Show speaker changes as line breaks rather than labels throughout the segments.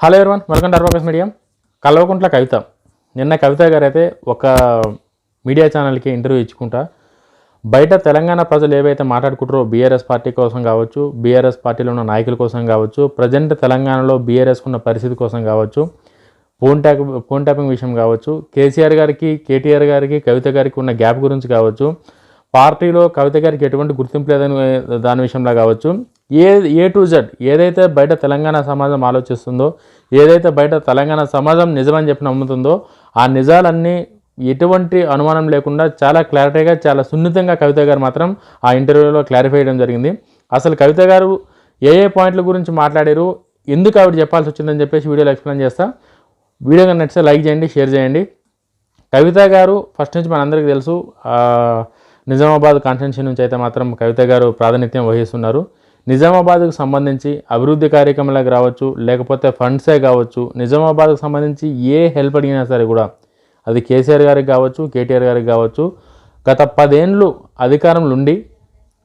Hello everyone welcome to medium Kalvakuntla Kavitha. నిన్న కవిత గారు అయితే ఒక మీడియా ఛానల్కి ఇంటర్వ్యూ ఇచ్చుకుంటా. బయట తెలంగాణ ప్రజలు ఏవైతే మాట్లాడుకుంటారో బీఆర్ఎస్ పార్టీ కోసం కావచ్చు బీఆర్ఎస్ పార్టీలో ఉన్న నాయకుల కోసం కావచ్చు ప్రజెంట్ తెలంగాణలో బీఆర్ఎస్ ఉన్న పరిస్థితి కోసం కావచ్చు ఫోన్ ట్యాప్ ఫోన్ ట్యాపింగ్ విషయం కావచ్చు కేసీఆర్ గారికి కేటీఆర్ గారికి కవిత గారికి ఉన్న గ్యాప్ గురించి కావచ్చు పార్టీలో కవిత గారికి ఎటువంటి గుర్తింపు లేదని దాని విషయంలో కావచ్చు. ఏ ఏ టు జెడ్ ఏదైతే బయట తెలంగాణ సమాజం ఆలోచిస్తుందో ఏదైతే బయట తెలంగాణ సమాజం నిజమని చెప్పి నమ్ముతుందో ఆ నిజాలన్నీ ఎటువంటి అనుమానం లేకుండా చాలా క్లారిటీగా చాలా సున్నితంగా కవిత గారు మాత్రం ఆ ఇంటర్వ్యూలో క్లారిఫై చేయడం జరిగింది. అసలు కవిత గారు ఏ ఏ పాయింట్ల గురించి మాట్లాడారు ఎందుకు ఆవిడ చెప్పాల్సి వచ్చిందని చెప్పేసి వీడియోలో ఎక్స్ప్లెయిన్ చేస్తా. వీడియో కనుక నచ్చితే లైక్ చేయండి షేర్ చేయండి. కవిత గారు ఫస్ట్ నుంచి మనందరికీ తెలుసు నిజామాబాద్ కాన్స్టిట్యూన్సీ నుంచి అయితే మాత్రం కవిత గారు ప్రాతినిధ్యం వహిస్తున్నారు. నిజామాబాద్కు సంబంధించి అభివృద్ధి కార్యక్రమాలకు రావచ్చు లేకపోతే ఫండ్సే కావచ్చు నిజామాబాద్కు సంబంధించి ఏ హెల్ప్ అడిగినా సరే కూడా అది కేసీఆర్ గారికి కావచ్చు కేటీఆర్ గారికి కావచ్చు. గత పదేండ్లు అధికారంలో ఉండి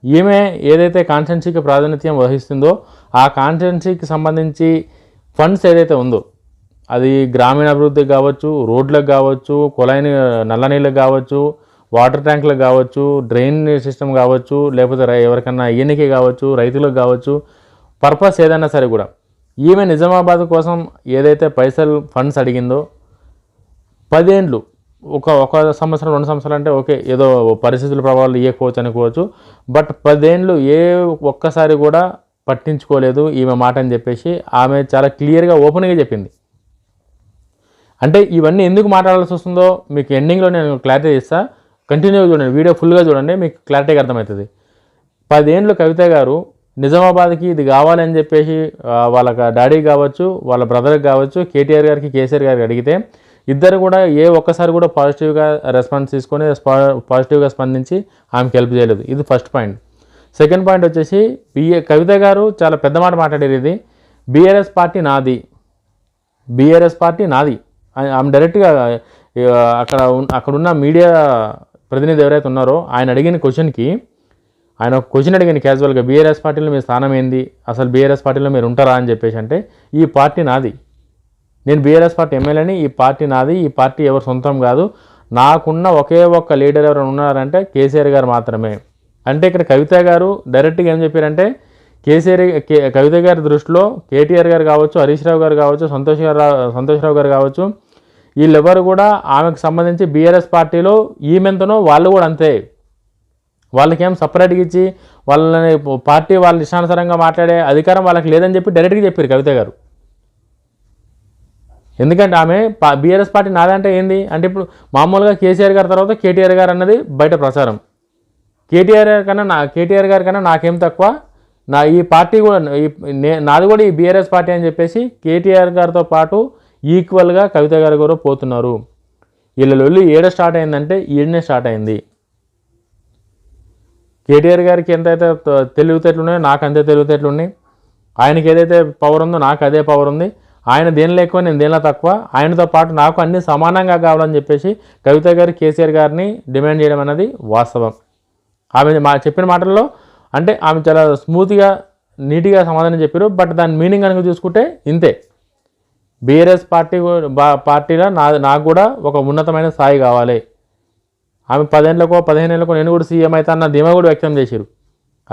ఈమె ఏదైతే కాన్స్టెన్సీకి ప్రాతినిధ్యం వహిస్తుందో ఆ కాన్స్టెన్సీకి సంబంధించి ఫండ్స్ ఏదైతే ఉందో అది గ్రామీణ అభివృద్ధికి కావచ్చు రోడ్లకు కావచ్చు కుళాయిని నల్ల నీళ్ళకి కావచ్చు వాటర్ ట్యాంకులకు కావచ్చు డ్రైన్ సిస్టమ్ కావచ్చు లేకపోతే ఎవరికన్నా ఈయనకి కావచ్చు రైతులకు కావచ్చు పర్పస్ ఏదైనా సరే కూడా. ఈమె నిజామాబాద్ కోసం ఏదైతే పైసలు ఫండ్స్ అడిగిందో పదేండ్లు ఒక ఒక సంవత్సరం రెండు సంవత్సరాలు అంటే ఓకే ఏదో పరిస్థితుల ప్రభావాలు ఇవ్వకపోవచ్చు అనుకోవచ్చు బట్ పదేండ్లు ఏ ఒక్కసారి కూడా పట్టించుకోలేదు ఈమె మాట అని చెప్పేసి ఆమె చాలా క్లియర్గా ఓపెన్గా చెప్పింది. అంటే ఇవన్నీ ఎందుకు మాట్లాడాల్సి వస్తుందో మీకు ఎండింగ్లో నేను క్లారిటీ ఇస్తాను కంటిన్యూగా చూడండి వీడియో ఫుల్గా చూడండి మీకు క్లారిటీగా అర్థమవుతుంది. పదేండ్లు కవిత గారు నిజామాబాద్కి ఇది కావాలని చెప్పేసి వాళ్ళ డాడీ కావచ్చు వాళ్ళ బ్రదర్కి కావచ్చు కేటీఆర్ గారికి కేసీఆర్ గారికి అడిగితే ఇద్దరు కూడా ఏ ఒక్కసారి కూడా పాజిటివ్గా రెస్పాన్స్ తీసుకొని స్పా- పాజిటివ్గా స్పందించి ఆమెకి హెల్ప్ చేయలేదు. ఇది ఫస్ట్ పాయింట్ సెకండ్ పాయింట్ వచ్చేసి బిఏ కవిత గారు చాలా పెద్ద మాట మాట్లాడేది ఇది. బీఆర్ఎస్ పార్టీ నాది. బీఆర్ఎస్ పార్టీ నాది. ఆమె డైరెక్ట్గా అక్కడ ఉన్న అక్కడున్న మీడియా ప్రతినిధి ఎవరైతే ఉన్నారో ఆయన అడిగిన క్వశ్చన్కి ఆయన ఒక క్వశ్చన్ అడిగిన క్యాజువల్గా బీఆర్ఎస్ పార్టీలో మీ స్థానం ఏంది? అసలు బీఆర్ఎస్ పార్టీలో మీరు ఉంటారా? అని చెప్పేసి అంటే ఈ పార్టీ నాది. నేను బీఆర్ఎస్ పార్టీ ఎమ్మెల్యేని ఈ పార్టీ నాది ఈ పార్టీ ఎవరు సొంతం కాదు. నాకున్న ఒకే ఒక్క లీడర్ ఎవరైనా ఉన్నారంటే కేసీఆర్ గారు మాత్రమే. అంటే ఇక్కడ కవిత గారు డైరెక్ట్గా ఏం చెప్పారంటే కేసీఆర్ కే కవిత గారి దృష్టిలో కేటీఆర్ గారు కావచ్చు హరీష్ రావు గారు కావచ్చు సంతోష్ గారు సంతోష్ రావు గారు కావచ్చు వీళ్ళెవరు కూడా ఆమెకు సంబంధించి బీఆర్ఎస్ పార్టీలో ఈమెంతనో వాళ్ళు కూడా అంతే. వాళ్ళకేం సపరేట్గా ఇచ్చి వాళ్ళని పార్టీ వాళ్ళ ఇష్టానుసారంగా మాట్లాడే అధికారం వాళ్ళకి లేదని చెప్పి డైరెక్ట్గా చెప్పారు కవిత గారు. ఎందుకంటే ఆమె బీఆర్ఎస్ పార్టీ నాదంటే ఏంది? అంటే ఇప్పుడు మామూలుగా కేసీఆర్ గారి తర్వాత కేటీఆర్ గారు అన్నది బయట ప్రచారం. కేటీఆర్ గారి కన్నా నా కేటీఆర్ గారి కన్నా నాకేం తక్కువ? నా ఈ పార్టీ కూడా ఈ నాది కూడా ఈ బీఆర్ఎస్ పార్టీ అని చెప్పేసి కేటీఆర్ గారితో పాటు ఈక్వల్గా కవిత గారు కూడా పోతున్నారు. వీళ్ళ లొల్లి ఏడ స్టార్ట్ అయిందంటే ఈడనే స్టార్ట్ అయింది. కేటీఆర్ గారికి ఎంతైతే త- ఉన్నాయో నాకు అంతే తెలివితేటలున్నాయి ఆయనకి ఏదైతే పవర్ ఉందో నాకు అదే పవర్ ఉంది. ఆయన దేనిలో ఎక్కువ నేను దేనిలో తక్కువ? ఆయనతో పాటు నాకు అన్ని సమానంగా కావాలని చెప్పేసి కవిత గారు కేసీఆర్ గారిని డిమాండ్ చేయడం అనేది వాస్తవం. ఆమె మా చెప్పిన మాటల్లో అంటే ఆమె చాలా స్మూత్గా నీట్గా సమాధానం చెప్పారు. బట్ దాని మీనింగ్ కనుక చూసుకుంటే ఇంతే. బీఆర్ఎస్ పార్టీ పార్టీలో నా నాకు కూడా ఒక ఉన్నతమైన స్థాయి కావాలి. ఆమె పదేళ్ళకో పదిహేను ఏళ్ళకో నేను కూడా సీఎం అయితే అన్న ధీమా కూడా వ్యక్తం చేశారు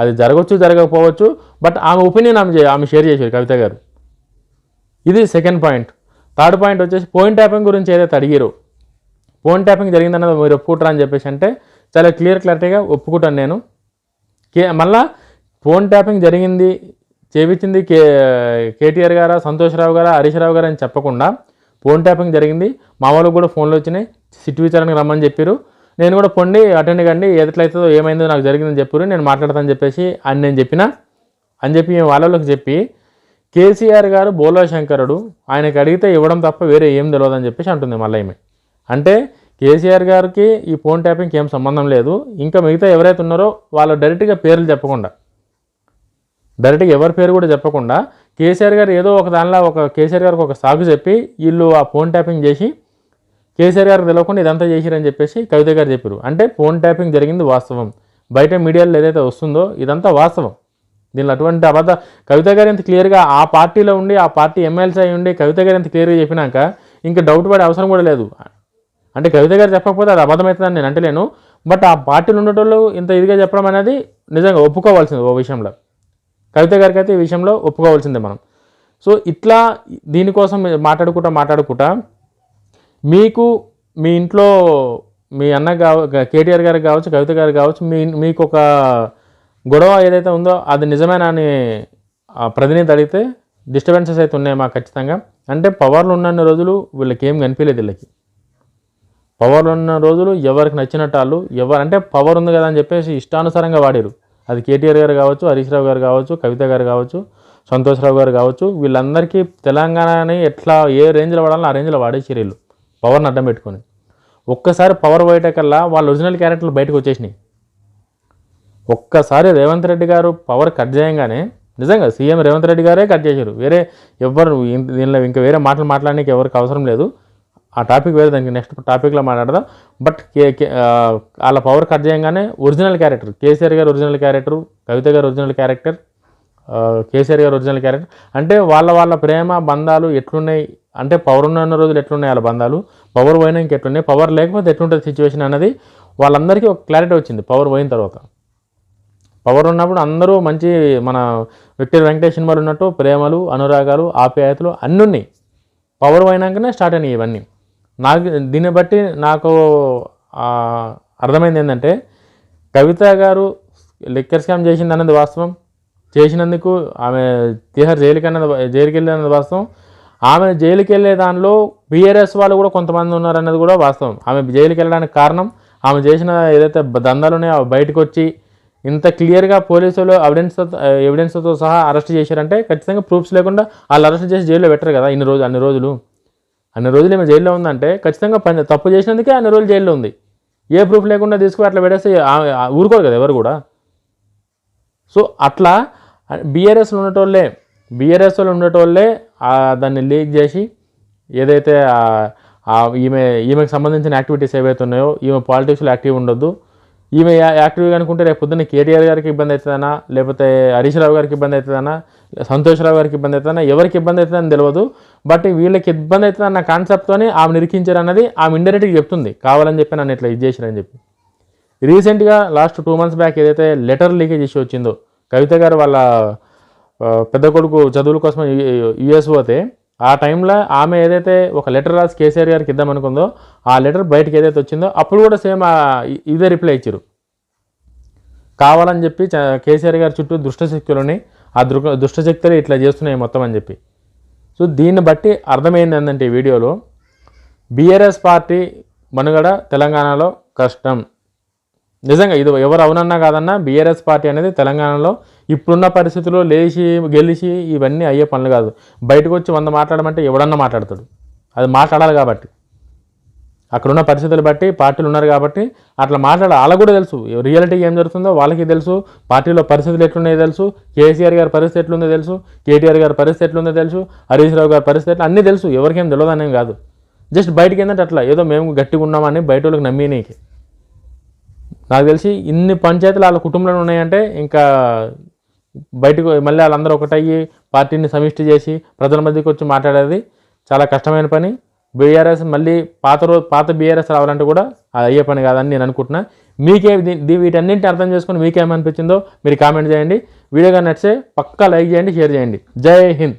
అది జరగవచ్చు జరగకపోవచ్చు బట్ ఆమె ఒపీనియన్ ఆమె ఆమె షేర్ చేశారు కవిత గారు. ఇది సెకండ్ పాయింట్. థర్డ్ పాయింట్ వచ్చేసి పోయిన్ ట్యాపింగ్ గురించి ఏదైతే అడిగారు ఫోన్ ట్యాపింగ్ జరిగిందన్నది మీరు ఒప్పుకుంటారా అని చెప్పేసి అంటే చాలా క్లియర్ క్లారిటీగా ఒప్పుకుంటాను నేను. కే మళ్ళా ఫోన్ ట్యాపింగ్ జరిగింది చేపించింది కే కేటీఆర్ గారా సంతోష్ రావు గారా హరీష్ రావు గారు అని చెప్పకుండా ఫోన్ ట్యాపింగ్ జరిగింది. మా వాళ్ళకి కూడా ఫోన్లు వచ్చినాయి. సిట్ విచారణకు రమ్మని చెప్పారు నేను కూడా పొండి అటెండ్ కండి ఎట్లయితుందో ఏమైందో నాకు జరిగిందని చెప్పారు నేను మాట్లాడతాను చెప్పేసి అని నేను చెప్పిన. అని చెప్పి మేము వాళ్ళకి చెప్పి కేసీఆర్ గారు బోలా శంకరుడు ఆయనకి అడిగితే ఇవ్వడం తప్ప వేరే ఏం తెలియదని చెప్పేసి అంటుంది మళ్ళీ ఈమె. అంటే కేసీఆర్ గారికి ఈ ఫోన్ ట్యాపింగ్కి ఏం సంబంధం లేదు. ఇంకా మిగతా ఎవరైతే ఉన్నారో వాళ్ళు డైరెక్ట్గా పేర్లు చెప్పకుండా డైరెక్ట్గా ఎవరి పేరు కూడా చెప్పకుండా కేసీఆర్ గారు ఏదో ఒక దానిలో ఒక కేసీఆర్ గారికి ఒక సాగు చెప్పి వీళ్ళు ఆ ఫోన్ ట్యాపింగ్ చేసి కేసీఆర్ గారికి తెలియకుండా ఇదంతా చేసిరని చెప్పేసి కవిత గారు చెప్పారు అంటే ఫోన్ ట్యాపింగ్ జరిగింది వాస్తవం. బయట మీడియాలో ఏదైతే వస్తుందో ఇదంతా వాస్తవం. దీనిలో అటువంటి అబద్ధ కవిత గారు ఎంత క్లియర్గా ఆ పార్టీలో ఉండి ఆ పార్టీ ఎమ్మెల్సీ అయి ఉండి కవిత గారు ఎంత క్లియర్గా చెప్పినాక ఇంకా డౌట్ పడే అవసరం కూడా లేదు. అంటే కవిత గారు చెప్పకపోతే అది అబద్ధమవుతుందని నేను అంటలేను. బట్ ఆ పార్టీలు ఉండేటోళ్ళు ఇంత ఇదిగా చెప్పడం అనేది నిజంగా ఒప్పుకోవాల్సింది ఓ విషయంలో. కవిత గారికి అయితే ఈ విషయంలో ఒప్పుకోవాల్సిందే మనం. సో ఇట్లా దీనికోసం మాట్లాడుకుంటా మాట్లాడుకుంటా మీకు మీ ఇంట్లో మీ అన్న కావ కేటీఆర్ గారికి కావచ్చు కవిత గారికి కావచ్చు మీ మీకు ఒక గొడవ ఏదైతే ఉందో అది నిజమేనా అని ఆ ప్రతినిధి అడిగితే డిస్టర్బెన్సెస్ అయితే ఉన్నాయి మాకు ఖచ్చితంగా. అంటే పవర్లు ఉన్న రోజులు వీళ్ళకి ఏం కనిపించలేదు వీళ్ళకి. పవర్లు ఉన్న రోజులు ఎవరికి నచ్చినట్టు వాళ్ళు ఎవరు అంటే పవర్ ఉంది కదా అని చెప్పేసి ఇష్టానుసారంగా వాడారు అది కేటీఆర్ గారు కావచ్చు హరీష్ రావు గారు కావచ్చు కవిత గారు కావచ్చు సంతోష్రావు గారు కావచ్చు వీళ్ళందరికీ తెలంగాణని ఎట్లా ఏ రేంజ్లో వాడాలో ఆ రేంజ్లో వాడేసారు వీళ్ళు. పవర్ని అడ్డం పెట్టుకొని. ఒక్కసారి పవర్ పోయేటకల్లా వాళ్ళ ఒరిజినల్ క్యారెక్టర్లు బయటకు వచ్చేసినాయి. ఒక్కసారి రేవంత్ రెడ్డి గారు పవర్ కట్ చేయంగానే నిజంగా సీఎం రేవంత్ రెడ్డి గారే కట్ చేశారు వేరే ఎవ్వరు దీనిలో ఇంకా వేరే మాటలు మాట్లాడడానికి ఎవరికి అవసరం లేదు. ఆ టాపిక్ వేరే దానికి నెక్స్ట్ టాపిక్లో మాట్లాడదాం. బట్ కే వాళ్ళ పవర్ కట్ చేయగానే original character KCR garu original character కవిత గారు ఒరిజినల్ క్యారెక్టర్ కేసీఆర్ గారు ఒరిజినల్ క్యారెక్టర్ అంటే వాళ్ళ వాళ్ళ ప్రేమ బంధాలు ఎట్లున్నాయి? అంటే పవర్ ఉన్న రోజులు ఎట్లున్నాయి వాళ్ళ బంధాలు? పవర్ పోయినాక ఎట్లున్నాయి పవర్ లేకపోతే ఎట్లుంటుంది సిచ్యువేషన్ అనేది వాళ్ళందరికీ ఒక క్లారిటీ వచ్చింది పవర్ పోయిన తర్వాత. పవర్ ఉన్నప్పుడు అందరూ మంచి మన విక్టర్ వెంకటేష్ సినిమాలు ఉన్నట్టు ప్రేమలు అనురాగాలు ఆప్యాయతలు అన్నీ ఉన్నాయి. పవర్ పోయినాకనే స్టార్ట్ అయినాయి ఇవన్నీ. నాకు దీన్ని బట్టి నాకు అర్థమైంది ఏంటంటే కవిత గారు లిక్కర్ స్కామ్ చేసింది అన్నది వాస్తవం. చేసినందుకు ఆమె తీహార్ జైలుకి అన్నది జైలుకి వెళ్ళినది వాస్తవం. ఆమె జైలుకి వెళ్ళే దానిలో బీఆర్ఎస్ వాళ్ళు కూడా కొంతమంది ఉన్నారన్నది కూడా వాస్తవం. ఆమె జైలుకి వెళ్ళడానికి కారణం ఆమె చేసిన ఏదైతే దందాలు ఉన్నాయో అవి బయటకు వచ్చి ఇంత క్లియర్గా పోలీసులు ఎవిడెన్స్ ఎవిడెన్స్తో సహా అరెస్ట్ చేశారంటే ఖచ్చితంగా ప్రూఫ్స్ లేకుండా వాళ్ళు అరెస్ట్ చేసి జైల్లో పెట్టరు కదా ఇన్ని రోజులు అన్ని రోజులు. అన్ని రోజులు ఏమో జైల్లో ఉందంటే ఖచ్చితంగా పని తప్పు చేసినందుకే అన్ని రోజులు జైల్లో ఉంది. ఏ ప్రూఫ్ లేకుండా తీసుకుని అట్లా పెడేస్తే ఊరుకోరు కదా ఎవరు కూడా. సో అట్లా బీఆర్ఎస్లో ఉండేటోళ్ళే బీఆర్ఎస్లో ఉండేటోళ్ళే దాన్ని లీక్ చేసి ఏదైతే ఈమె ఈమెకు సంబంధించిన యాక్టివిటీస్ ఏవైతే ఉన్నాయో ఈమె పాలిటిక్స్లో యాక్టివ్ ఉండొద్దు. ఈమె యాక్టివ్గా అనుకుంటే రేపు పొద్దున్న కేటీఆర్ గారికి ఇబ్బంది అవుతుందనా లేకపోతే హరీష్ రావు గారికి ఇబ్బంది అవుతుందనా సంతోషరావు గారికి ఇబ్బంది అవుతుందనా ఎవరికి ఇబ్బంది అవుతుందని తెలియదు బట్ వీళ్ళకి ఇబ్బంది అవుతుందన్న కాన్సెప్ట్తోనే ఆమె నిరికించారు అన్నది ఆమె ఇండైరెక్ట్గా చెప్తుంది. కావాలని చెప్పి నన్ను ఇట్లా ఇది చేశారని చెప్పి. రీసెంట్గా లాస్ట్ టూ మంత్స్ బ్యాక్ ఏదైతే లెటర్ లీకేజ్ ఇష్యూ వచ్చిందో కవిత గారు వాళ్ళ పెద్ద కొడుకు చదువుల కోసం యుఎస్ పోతే ఆ టైంలో ఆమె ఏదైతే ఒక లెటర్ రాసి కేసీఆర్ గారికి ఇద్దామనుకుందో ఆ లెటర్ బయటకు ఏదైతే వచ్చిందో అప్పుడు కూడా సేమ్ ఇదే రిప్లై ఇచ్చారు కావాలని చెప్పి కేసీఆర్ గారి చుట్టూ దుష్ట శక్తులని ఆ దృ దుష్టశక్తులు ఇట్లా చేస్తున్నాయి మొత్తం అని చెప్పి. సో దీన్ని బట్టి అర్థమైంది ఏంటంటే ఈ వీడియోలో బీఆర్ఎస్ పార్టీ మనుగడ తెలంగాణలో కష్టం. నిజంగా ఇది ఎవరు అవునన్నా కాదన్నా బీఆర్ఎస్ పార్టీ అనేది తెలంగాణలో ఇప్పుడున్న పరిస్థితుల్లో లేచి గెలిచి ఇవన్నీ అయ్యే పనులు కాదు. బయటకు వచ్చి వంద మాట్లాడమంటే ఎవడన్నా మాట్లాడతాడు. అది మాట్లాడాలి కాబట్టి. అక్కడున్న పరిస్థితులు బట్టి పార్టీలు ఉన్నారు కాబట్టి అట్లా మాట్లాడాలి వాళ్ళకు కూడా తెలుసు. రియాలిటీ ఏం జరుగుతుందో వాళ్ళకి తెలుసు. పార్టీలో పరిస్థితులు ఎట్లున్నాయో తెలుసు. కేసీఆర్ గారి పరిస్థితి ఎట్లుందో తెలుసు. కేటీఆర్ గారి పరిస్థితి ఎట్లుందో తెలుసు. హరీష్ రావు గారి పరిస్థితి ఎట్లా అన్నీ తెలుసు. ఎవరికేం తెలియదు కాదు. జస్ట్ బయటికి ఏంటంటే అట్లా ఏదో మేము గట్టిగా ఉన్నామని బయట వాళ్ళకి నమ్మినీకి నాకు. తెలిసి ఇన్ని పంచాయతీలు వాళ్ళ కుటుంబంలో ఉన్నాయంటే ఇంకా బయటకు మళ్ళీ వాళ్ళందరూ ఒకటయ్యి పార్టీని సమిష్టి చేసి ప్రజల మధ్యకి వచ్చి మాట్లాడేది చాలా కష్టమైన పని. బీఆర్ఎస్ మళ్ళీ పాత రోజు పాత బీఆర్ఎస్ రావాలంటే కూడా అది అయ్యే పని కాదని నేను అనుకుంటున్నా. మీకే దీ- దీ- వీటన్నింటిని అర్థం చేసుకుని మీకేమనిపించిందో మీరు కామెంట్ చేయండి. వీడియో కానీ నచ్చితే పక్కా లైక్ చేయండి షేర్ చేయండి. జై హింద్.